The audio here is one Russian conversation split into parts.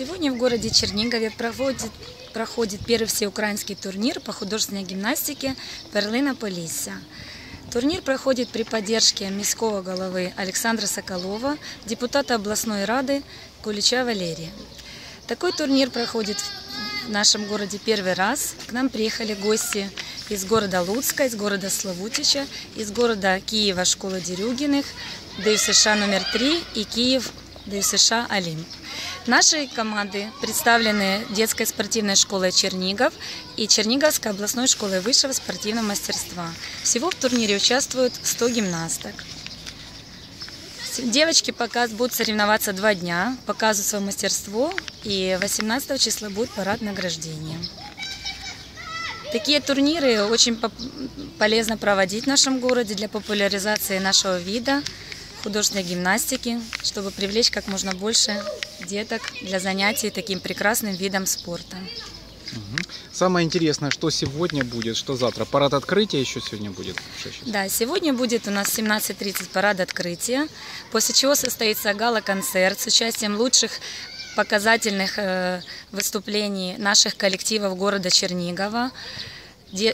Сегодня в городе Чернигове проводит, проходит первый всеукраинский турнир по художественной гимнастике «Перлина Полісся». Турнир проходит при поддержке міського головы Александра Соколова, депутата областной рады Кулича Валерия. Такой турнир проходит в нашем городе первый раз. К нам приехали гости из города Луцка, из города Славутича, из города Киева школа Дерюгиных, ДЮСШ номер 3 и Киев ДЮСШ Олимп. Наши команды представлены детской спортивной школой Чернигов и Черниговской областной школой высшего спортивного мастерства. Всего в турнире участвуют 100 гимнасток. Девочки пока будут соревноваться два дня, показывают свое мастерство, и 18 числа будет парад награждения. Такие турниры очень полезно проводить в нашем городе для популяризации нашего вида художественной гимнастики, чтобы привлечь как можно больше деток для занятий таким прекрасным видом спорта. Самое интересное, что сегодня будет, что завтра? Парад открытия еще сегодня будет? Да, сегодня будет у нас 17.30 парад открытия, после чего состоится гала-концерт с участием лучших показательных э, выступлений наших коллективов города Чернигова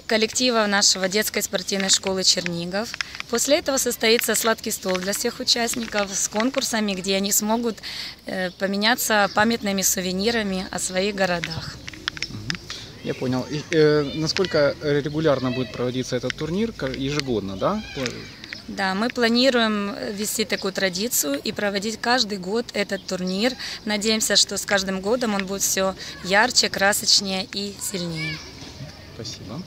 коллектива нашего детской спортивной школы Чернигов. После этого состоится сладкий стол для всех участников с конкурсами, где они смогут э, поменяться памятными сувенирами о своих городах. Я понял. И, э, насколько регулярно будет проводиться этот турнир? Ежегодно, да? Да, мы планируем вести такую традицию и проводить каждый год этот турнир. Надеемся, что с каждым годом он будет все ярче, красочнее и сильнее. Спасибо.